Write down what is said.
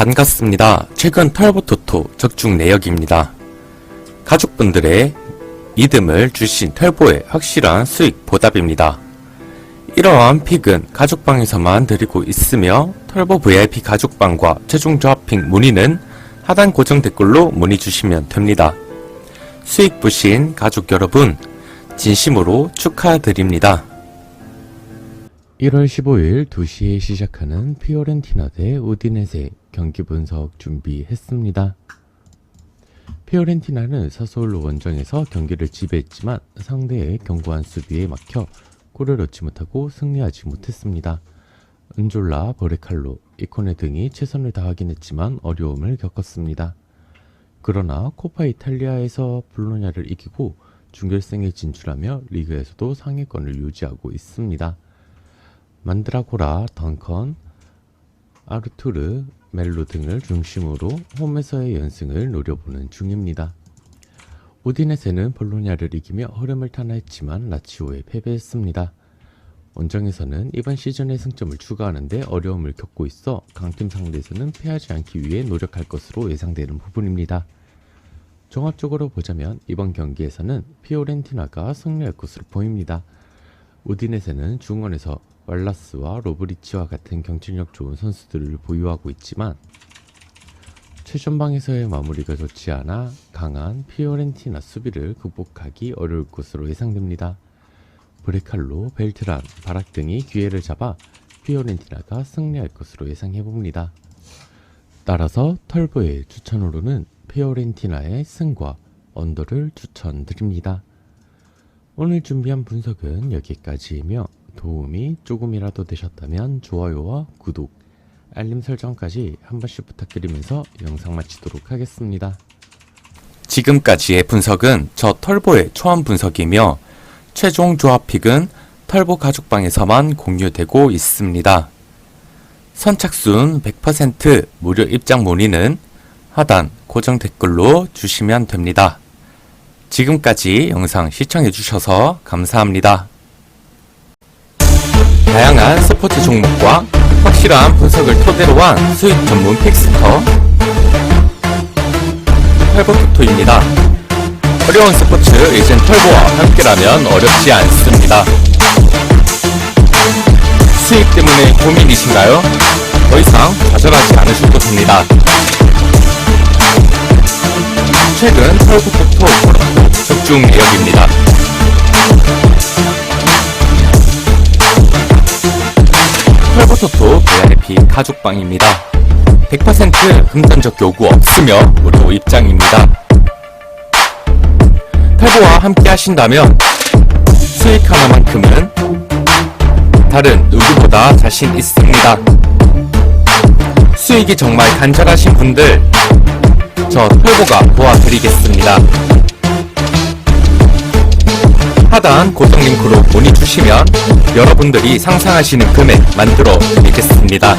반갑습니다. 최근 털보토토 적중 내역입니다. 가족분들의 믿음을 주신 털보의 확실한 수익 보답입니다. 이러한 픽은 가족방에서만 드리고 있으며 털보 VIP 가족방과 최종 조합 픽 문의는 하단 고정 댓글로 문의 주시면 됩니다. 수익 보신 가족 여러분 진심으로 축하드립니다. 1월 15일 2시에 시작하는 피오렌티나 대 우디네세 경기 분석 준비했습니다. 피오렌티나는 사소울로 원정에서 경기를 지배했지만 상대의 견고한 수비에 막혀 골을 넣지 못하고 승리하지 못했습니다. 은졸라, 버레칼로, 이코네 등이 최선을 다하긴 했지만 어려움을 겪었습니다. 그러나 코파 이탈리아에서 볼로냐를 이기고 준결승에 진출하며 리그에서도 상위권을 유지하고 있습니다. 만드라고라, 던컨, 아르투르, 멜로 등을 중심으로 홈에서의 연승을 노려보는 중입니다. 우디네세는 볼로냐를 이기며 흐름을 타나했지만 라치오에 패배했습니다. 원정에서는 이번 시즌의 승점을 추가하는데 어려움을 겪고 있어 강팀 상대에서는 패하지 않기 위해 노력할 것으로 예상되는 부분입니다. 종합적으로 보자면 이번 경기에서는 피오렌티나가 승리할 것으로 보입니다. 우디네세는 중원에서 왈라스와 로브리치와 같은 경쟁력 좋은 선수들을 보유하고 있지만 최전방에서의 마무리가 좋지 않아 강한 피오렌티나 수비를 극복하기 어려울 것으로 예상됩니다. 브레칼로, 벨트란, 바락 등이 기회를 잡아 피오렌티나가 승리할 것으로 예상해봅니다. 따라서 털보의 추천으로는 피오렌티나의 승과 언더를 추천드립니다. 오늘 준비한 분석은 여기까지이며 도움이 조금이라도 되셨다면 좋아요와 구독, 알림 설정까지 한 번씩 부탁드리면서 영상 마치도록 하겠습니다. 지금까지의 분석은 저 털보의 초안 분석이며 최종 조합 픽은 털보 가족방에서만 공유되고 있습니다. 선착순 100% 무료 입장 문의는 하단 고정 댓글로 주시면 됩니다. 지금까지 영상 시청해주셔서 감사합니다. 다양한 스포츠 종목과 확실한 분석을 토대로 한 수익 전문 픽스터 털보토토입니다. 어려운 스포츠 이젠 털보와 함께라면 어렵지 않습니다. 수익 때문에 고민이신가요? 더 이상 좌절하지 않으셔도 됩니다. 최근 털보토토 적중 내역입니다. 털보토토 VIP 가족방입니다. 100% 금전적 요구 없으며 무료 입장입니다. 털보와 함께 하신다면 수익 하나만큼은 다른 누구보다 자신 있습니다. 수익이 정말 간절하신 분들 저 털보가 도와드리겠습니다. 하단 고정 링크로 문의 주시면 여러분들이 상상하시는 금액 만들어 드리겠습니다.